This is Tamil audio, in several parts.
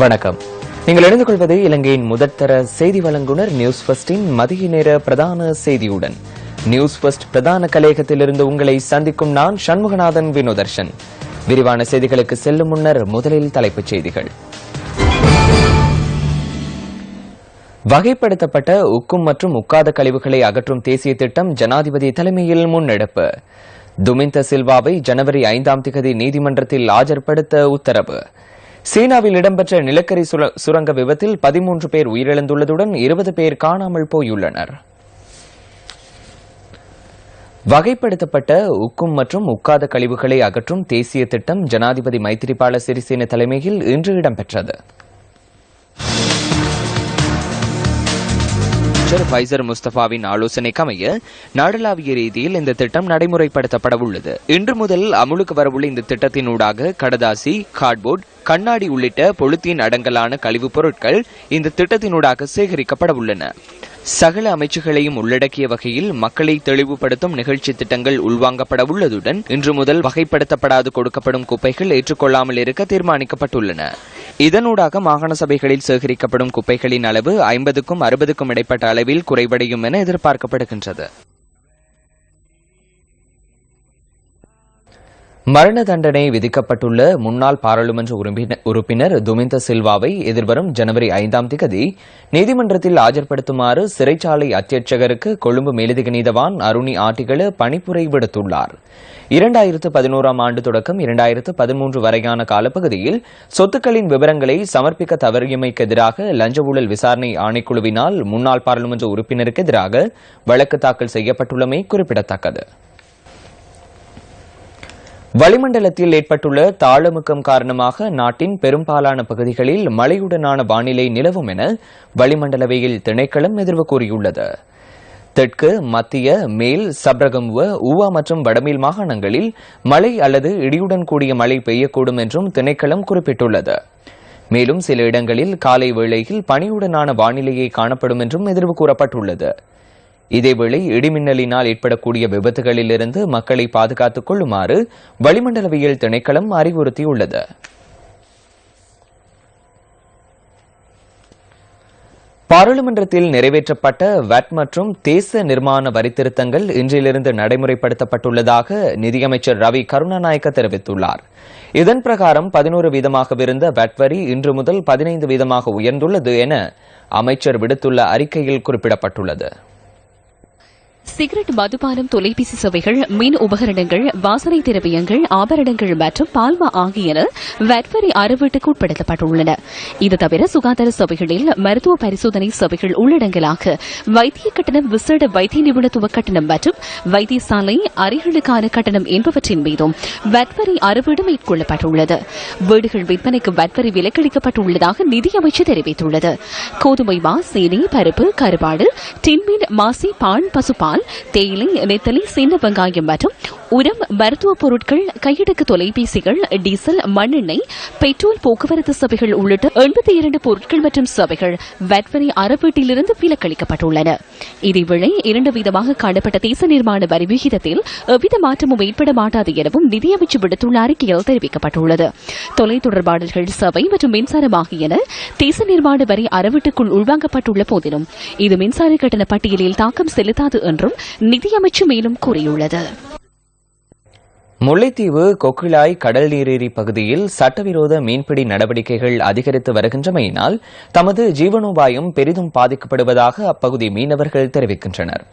வணக்கம். நீங்கள் இணைந்து கொள்வது இலங்கையின் முதற்தர செய்தி வழங்குனர் நியூஸ் ஃபர்ஸ்டின் மதிய நேர பிரதான செய்தியுடன். நியூஸ் ஃபர்ஸ்ட் பிரதான கலையகத்திலிருந்து உங்களை சந்திக்கும் நான் சண்முகநாதன் வினோதர்ஷன். விரிவான செய்திகளுக்கு செல்லும் முன்னர் முதலில் தலைப்புச் செய்திகள். வகைப்படுத்தப்பட்ட உக்கும் மற்றும் உக்காத கழிவுகளை அகற்றும் தேசிய திட்டம் ஜனாதிபதி தலைமையில் முன்னெடுப்பு. துமிந்த சில்வாவை ஜனவரி ஐந்தாம் திகதி நீதிமன்றத்தில் ஆஜர்படுத்த உத்தரவு. சீனாவில் இடம்பெற்ற நிலக்கரி சுர- சுரங்க விபத்தில் பதிமூன்று பேர் உயிரிழந்துள்ளதுடன் இருபது பேர் காணாமல் போயுள்ளனர். வகைப்படுத்தப்பட்ட உக்கும் மற்றும் உக்காத கழிவுகளை அகற்றும் தேசிய திட்டம் ஜனாதிபதி மைத்திரிபால சிறிசேன தலைமையில் இன்று இடம்பெற்றது. அமைச்சர் ஃபைசர் முஸ்தபாவின் ஆலோசனைக்கு அமைய நாடளாவிய ரீதியில் இந்த திட்டம் நடைமுறைப்படுத்தப்பட உள்ளது. இன்று முதல் அமுலுக்கு வரவுள்ள இந்த திட்டத்தினூடாக கடதாசி கார்ட்போர்ட் கண்ணாடி உள்ளிட்ட பொலித்தீன் அடங்கலான கழிவுப் பொருட்கள் இந்த திட்டத்தினூடாக சேகரிக்கப்பட உள்ளன. சகல அமைச்சுகளையும் உள்ளடக்கிய வகையில் மக்களை தெளிவுபடுத்தும் நிகழ்ச்சி திட்டங்கள் உள்வாங்கப்பட உள்ளதுடன் இன்று முதல் வகைப்படுத்தப்படாது கொடுக்கப்படும் குப்பைகள் ஏற்றுக்கொள்ளாமல் இருக்க தீர்மானிக்கப்பட்டுள்ளன. இதனூடாக மாகாண சபைகளில் சேகரிக்கப்படும் குப்பைகளின் அளவு ஐம்பதுக்கும் அறுபதுக்கும் இடைப்பட்ட அளவில் குறைவடையும் என எதிர்பார்க்கப்படுகின்றது. மரண தண்டனை விதிக்கப்பட்டுள்ள முன்னாள் பாராளுமன்ற உறுப்பினர் உறுப்பினர் துமிந்த சில்வாவை எதிர்வரும் ஜனவரி ஐந்தாம் திகதி நீதிமன்றத்தில் ஆஜர்படுத்துமாறு சிறைச்சாலை அத்தியட்சகருக்கு கொழும்பு மேலதிக நீதவான் அருணி ஆட்டிகள பணிப்புரை விடுத்துள்ளார். இரண்டாயிரத்து பதினோராம் ஆண்டு தொடக்கம் இரண்டாயிரத்து பதிமூன்று வரையான காலப்பகுதியில் சொத்துக்களின் விவரங்களை சமர்ப்பிக்க தவறியமைக்கு எதிராக லஞ்ச ஊழல் விசாரணை ஆணைக்குழுவினால் முன்னாள் பாராளுமன்ற உறுப்பினருக்கு எதிராக வழக்கு தாக்கல் செய்யப்பட்டுள்ளமை குறிப்பிடத்தக்கது. வளிமண்டலத்தில் ஏற்பட்டுள்ள தாழமுக்கம் காரணமாக நாட்டின் பெரும்பாலான பகுதிகளில் மழையுடனான வானிலை நிலவும் என வளிமண்டலவையில் திணைக்களம் எதிர்வு கூறியுள்ளது. தெற்கு மத்திய மேல் சப்ரகமுவ ஊவா மற்றும் வடமேல் மாகாணங்களில் மழை அல்லது இடியுடன் கூடிய மழை பெய்யக்கூடும் என்றும் திணைக்களம் குறிப்பிட்டுள்ளது. மேலும் சில இடங்களில் காலை வேளையில் பனியுடனான வானிலையை காணப்படும் என்றும் எதிர்வு கூறப்பட்டுள்ளது. இதேவேளை இடிமின்னலினால் ஏற்படக்கூடிய விபத்துகளிலிருந்து மக்களை பாதுகாத்துக் கொள்ளுமாறு வளிமண்டலவியல் திணைக்களம் அறிவுறுத்தியுள்ளது. பாராளுமன்றத்தில் நிறைவேற்றப்பட்ட வட் மற்றும் தேச நிர்மாண வரி திருத்தங்கள் இன்றிலிருந்து நடைமுறைப்படுத்தப்பட்டுள்ளதாக நிதியமைச்சர் ரவி கருணாநாயக்க தெரிவித்துள்ளார். இதன் பிரகாரம் பதினோரு வீதமாகவிருந்த வட் வரி இன்று முதல் பதினைந்து வீதமாக உயர்ந்துள்ளது என அமைச்சர் விடுத்துள்ள அறிக்கையில் குறிப்பிடப்பட்டுள்ளது. சிகரெட் மதுபானம் தொலைபேசி சேவைகள் மின் உபகரணங்கள் வாசனை திரவியங்கள் ஆபரணங்கள் மற்றும் பால்மா ஆகியன வட்வரி அறவீட்டுக்கு உட்படுத்தப்பட்டுள்ளன. இது தவிர சுகாதார சபைகளில் மருத்துவ பரிசோதனை சபைகள் உள்ளடங்கலாக வைத்திய கட்டணம் விசேட வைத்திய நிபுணத்துவ கட்டணம் மற்றும் வைத்தியசாலை அறைகளுக்கான கட்டணம் என்பவற்றின் மீதும் வட்வரி அறுவீடு மேற்கொள்ளப்பட்டுள்ளது. வீடுகள் விற்பனைக்கு வட்வரி விலக்களிக்கப்பட்டுள்ளதாக நிதியமைச்சர் தெரிவித்துள்ளது. கோதுமை மா சீனி பருப்பு கருவாடு டின்மீன் மாசி பால் பசுபால் தேயிலை நெத்தலி சின்ன வெங்காயம் மற்றும் உரம் மருத்துவப் பொருட்கள் கையடக்கு தொலைபேசிகள் டீசல் மண்ணெண்ணெய் பெட்ரோல் போக்குவரத்து சபைகள் உள்ளிட்ட எண்பத்தி இரண்டு பொருட்கள் மற்றும் சபைகள் வட்வரி அறவீட்டிலிருந்து விலக்களிக்கப்பட்டுள்ளன. இதேவேளை இரண்டு வீதமாக காணப்பட்ட தேச நிர்மாண வரி விகிதத்தில் எவ்வித மாற்றமும் ஏற்பட மாட்டாது எனவும் நிதியமைச்சு விடுத்துள்ள அறிக்கையில் தெரிவிக்கப்பட்டுள்ளது. தொலைத்தொடர்பாளர்கள் சபை மற்றும் மின்சாரம் ஆகியன தேச நிர்மாண வரி அறவீட்டுக்குள் உள்வாங்கப்பட்டுள்ள போதிலும் இது மின்சார கட்டண பட்டியலில் தாக்கம் செலுத்தாது என்றும் நிதியமைச்சு மேலும் கூறியுள்ளது. முல்லைத்தீவு கொக்கிழாய் கடல் நீரேரி பகுதியில் சட்டவிரோத மீன்பிடி நடவடிக்கைகள் அதிகரித்து வருகின்றமையினால் தமது ஜீவனோபாயம் பெரிதும் பாதிக்கப்படுவதாக அப்பகுதி மீனவர்கள் தெரிவிக்கின்றனர்.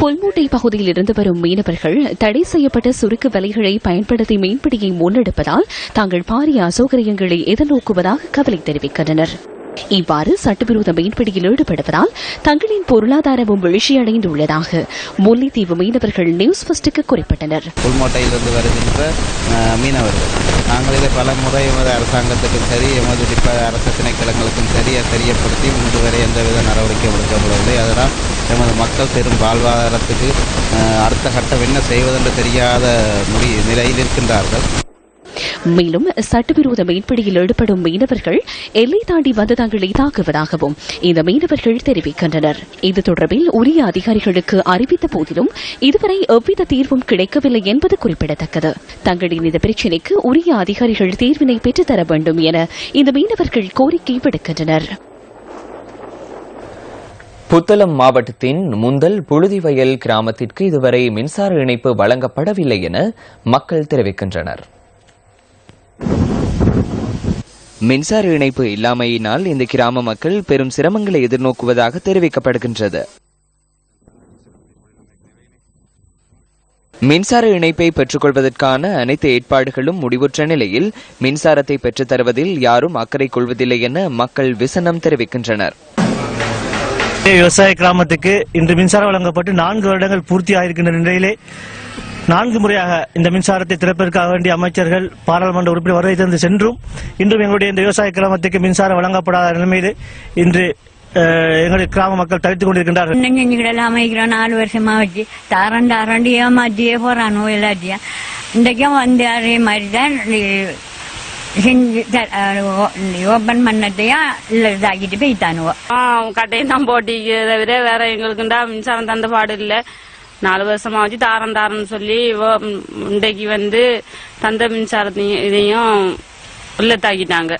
புல்மூட்டை பகுதியில் இருந்து வரும் மீனவர்கள் தடை செய்யப்பட்ட சுருக்கு வலைகளை பயன்படுத்தி மீன்பிடியை முன்னெடுப்பதால் தாங்கள் பாரிய அசௌகரியங்களை எதிர்நோக்குவதாக கவலை தெரிவிக்கின்றனர். இவ்வாறு சட்டவிரோத மீன்பிடியில் ஈடுபடுவதால் தங்களின் பொருளாதாரமும் வீழ்ச்சியடைந்துள்ளதாக முல்லைத்தீவு மீனவர்கள் நியூஸ் ஃபர்ஸ்டுக்கு குறிப்பிட்டனர். புல்மோட்டையிலிருந்து வருகின்ற மீனவர்கள். நாங்கள் இதை பல முறை எமது அரசாங்கத்துக்கும் சரி எமது அரசு திணைக்களங்களுக்கும் சரி அதை தெரியப்படுத்தி இன்று வரை எந்தவித நடவடிக்கை எடுக்கப்படவில்லை. அதனால் எமது மக்கள் பெரும் வாழ்வாதாரத்துக்கு அடுத்த கட்டம் என்ன செய்வதென்று தெரியாத முடி நிலையில் இருக்கின்றார்கள். மேலும் சட்டவிரோத மீன்பிடியில் ஈடுபடும் மீனவர்கள் எல்லை தாண்டி வந்து தங்களை தாக்குவதாகவும் இந்த மீனவர்கள் தெரிவிக்கின்றனர். இது தொடர்பில் உரிய அதிகாரிகளுக்கு அறிவித்த போதிலும் இதுவரை எவ்வித தீர்வும் கிடைக்கவில்லை என்பது குறிப்பிடத்தக்கது. தங்களின் இந்த பிரச்சினைக்கு உரிய அதிகாரிகள் தீர்வினை பெற்றுத்தர வேண்டும் என இந்த மீனவர்கள் கோரிக்கை விடுக்கின்றனர். புத்தளம் மாவட்டத்தின் முந்தல் புழுதிவயல் கிராமத்திற்கு இதுவரை மின்சார இணைப்பு வழங்கப்படவில்லை என மக்கள் தெரிவிக்கின்றனர். மின்சார இணைப்பு இல்லாமையினால் இந்த கிராம மக்கள் பெரும் சிரமங்களை எதிர்நோக்குவதாக தெரிவிக்கப்படுகின்றது. மின்சார இணைப்பை பெற்றுக்கொள்வதற்கான அனைத்து ஏற்பாடுகளும் முடிவுற்ற நிலையில் மின்சாரத்தை பெற்றுத் தருவதில் யாரும் அக்கறை கொள்வதில்லை என மக்கள் விசனம் தெரிவிக்கின்றனர். விவசாய கிராமத்துக்கு இன்று மின்சாரம் வழங்கப்பட்டு நான்கு வருடங்கள் பூர்த்தி ஆயிருக்கின்ற நிலையிலே நான்கு முறையாக இந்த மின்சாரத்தை திறப்பதற்காக வேண்டிய அமைச்சர்கள் பாராளுமன்ற உறுப்பினர் வருகை தந்து சென்றும் இன்றும் எங்களுடைய இந்த விவசாய கிராமத்துக்கு மின்சாரம் வழங்கப்படாத நிலைமையில் இன்று எங்களுடைய கிராம மக்கள் தவித்துக் கொண்டிருக்கின்றார்கள். இன்னும் செஞ்சுக்கிடலாம் அமைக்கிறோம் நாலு வருஷமா வச்சு. தாரண்டு அரண்டு ஏமாத்தியே போறானோ எல்லாத்தையும். இன்றைக்கும் வந்து அதே மாதிரி தான் செஞ்சு ஓப்பன் பண்ணதையும் இல்லை இதாக்கிட்டு கட்டையும் தான் போட்டிக்கு தவிர வேற எங்களுக்குண்டா மின்சாரம் தந்த பாடு இல்ல. நாலு வருஷமா வச்சு தாரம் தாரம்னு சொல்லி இன்றைக்கு வந்து தந்த மின்சாரத்தையும் இதையும் உள்ளத்தாக்கிட்டாங்க.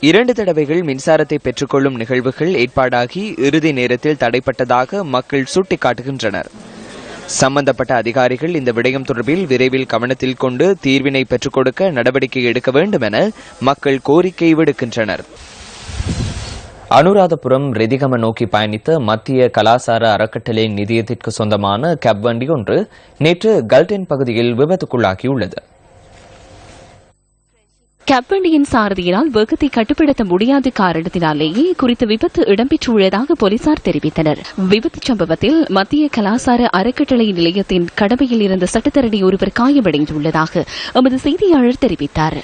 இரண்டு தடவைகள் மின்சாரத்தை பெற்றுக்கொள்ளும் நிகழ்வுகள் ஏற்பாடாகி இறுதி நேரத்தில் தடைப்பட்டதாக மக்கள் சுட்டிக்காட்டுகின்றனர். சம்பந்தப்பட்ட அதிகாரிகள் இந்த விடயம் தொடர்பில் விரைவில் கவனத்தில் கொண்டு தீர்வினை பெற்றுக் கொடுக்க நடவடிக்கை எடுக்க வேண்டும் என மக்கள் கோரிக்கை விடுக்கின்றனர். அனுராதபுரம் ரெதிகம நோக்கி பயணித்த மத்திய கலாசார அறக்கட்டளை நிதியத்திற்கு சொந்தமான கேப் வண்டி ஒன்று நேற்று கல்டென் பகுதியில் விபத்துக்குள்ளாகியுள்ளது. கப்பண்டியின் சாரதியினால் வேகத்தை கட்டுப்படுத்த முடியாத காரணத்தினாலேயே குறித்த விபத்து இடம்பெற்றுள்ளதாக போலீசார் தெரிவித்தனர். விபத்து சம்பவத்தில் மத்திய கலாசார அறக்கட்டளை நிலையத்தின் கடமையில் இருந்த சட்டத்தரணி ஒருவர் காயமடைந்துள்ளதாக எமது செய்தியாளர் தெரிவித்தார்.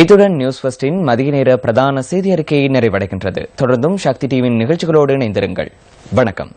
இத்துடன் நியூஸ் ஃபர்ஸ்டின் மதிய நேர பிரதான செய்தி அறிக்கை நிறைவடைகின்றது. தொடர்ந்தும் சக்தி டிவியின் நிகழ்ச்சிகளோடு இணைந்திருங்கள். வணக்கம்.